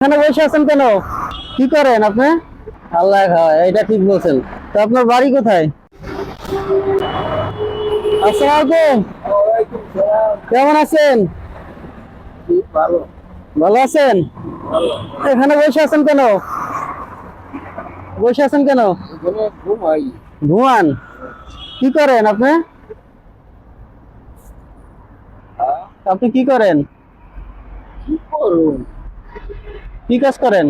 এখানে বসে আছেন কেন? কি করেন আপনি? আল্লাহ খাওয়ায় এটা ঠিক বলছেন। তো আপনার বাড়ি কোথায়? কেমন আছেন? ভালো। আছেন? এখানে বসে আছেন কেন? বসে আছেন কেন? ঘুমান। কি করেন আপনি? আপনি কি করেন? কি করুন? কি কাজ করেন?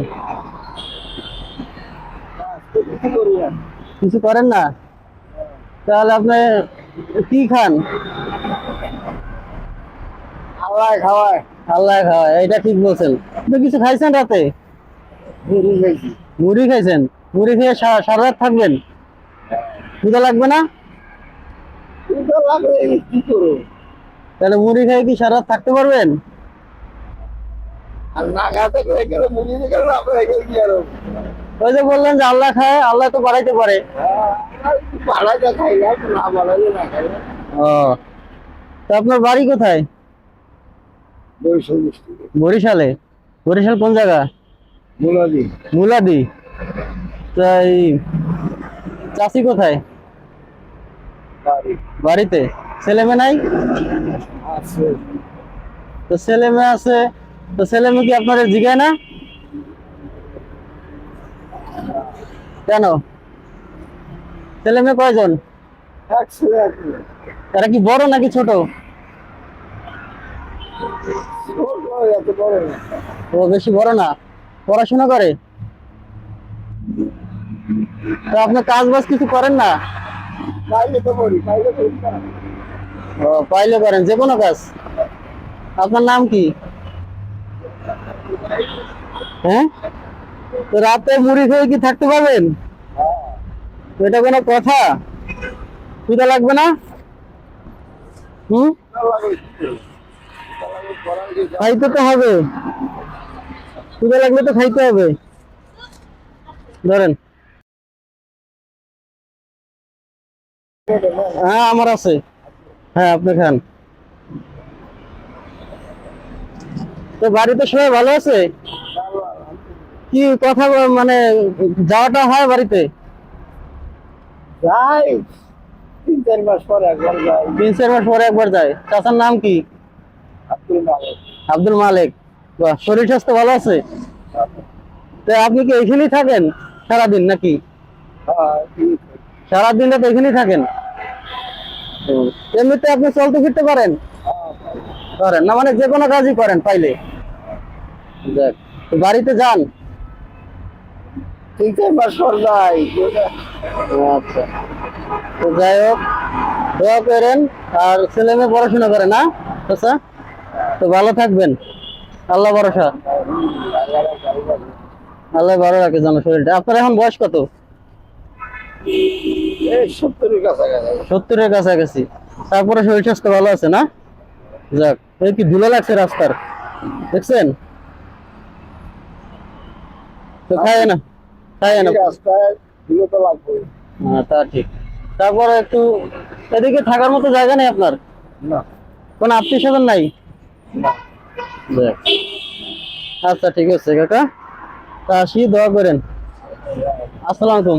কিছু করেন না? তাহলে আপনি কি খান? খাওয়ায় খাওয়ায়। আল্লাহ খাওয়ায় এটা ঠিক বলছেন। আপনি কিছু খাইছেন রাতে? মুড়ি খাইছেন? মুড়ি খেয়ে সারা রাত থাকবেন? খিদে লাগবে না? তাহলে মুড়ি খেয়ে কি সারা রাত থাকতে পারবেন? আর না খাতে গেলে মুড়ি গেলে আপনার গেলে কি আর? ওই যে বললেন যে আল্লাহ খায় আল্লাহ তো বাড়াইতে পারে। পাড়াতে খাইলাম না বাড়াইলে না খাইলাম ও। তো আপনার বাড়ি কোথায়? বরিশালে বরিশাল? কোন জায়গা? মুলাদি। মুলাদি। তাই চাষি কোথায়? বাড়িতে? ছেলে মেয়ে নাই? আছে। তো ছেলে মেয়ে আছে তো ছেলে মেয়ে কি আপনার জিগায় না? কেন? ছেলে মেয়ে কয়জন? তারা কি বড় নাকি ছোট? ও বেশি বড় না। পড়াশোনা করে? তো আপনি কাজ বাজ কিছু করেন না? পাইলে করেন, যে কোনো কাজ। আপনার নাম কি? হ্যাঁ? তো রাতে মুড়ি খেয়ে কি থাকতে পারবেন? এটা কোনো কথা? সুবিধা লাগবে না? হুম? খাইতে তো হবে। সুবিধা লাগলে তো খাইতে হবে। ধরেন। হ্যাঁ আমার আছে। হ্যাঁ আপনি খান। তো বাড়িতে সবাই ভালো আছে? কি কথা মানে যাওয়াটা হয় বাড়িতে? যাই তিন চার মাস পর একবার যাই। তিন চার মাস পরে একবার যায়। চাচার নাম কি? আব্দুল মালিক। আব্দুল মালিক। বাহ শরীর স্বাস্থ্য ভালো আছে? তো আপনি কি এখানেই থাকেন সারাদিন নাকি? হ্যাঁ ঠিক তো এখানেই থাকেন? এমনিতে আপনি চলতে ফিরতে পারেন? হ্যাঁ, করেন না মানে যে কোনো কাজই করেন পাইলে? তো বাড়িতে যান। চার মাস পর যাই আচ্ছা। তো যাই হোক দোয়া করেন আর ছেলে মেয়ে পড়াশোনা করে না? আচ্ছা। তো ভালো থাকবেন। আল্লাহ ভরসা। আল্লাহ ভালো রাখে যেন শরীরটা। আপনার এখন বয়স কত? এই সত্তরের কাছাকাছি। সত্তরের কাছাকাছি। তারপরে শরীর স্বাস্থ্য ভালো আছে না? যাক এই কি ধুলো লাগছে রাস্তার? দেখছেন? তো খায় না খায় না। রাস্তায় হ্যাঁ তা ঠিক। তারপরে একটু এদিকে থাকার মতো জায়গা নেই আপনার? না। কোনো আত্মীয় স্বজন নাই আচ্ছা ঠিক আছে কাকা। তা আসি দোয়া করেন। আসসালামু আলাইকুম।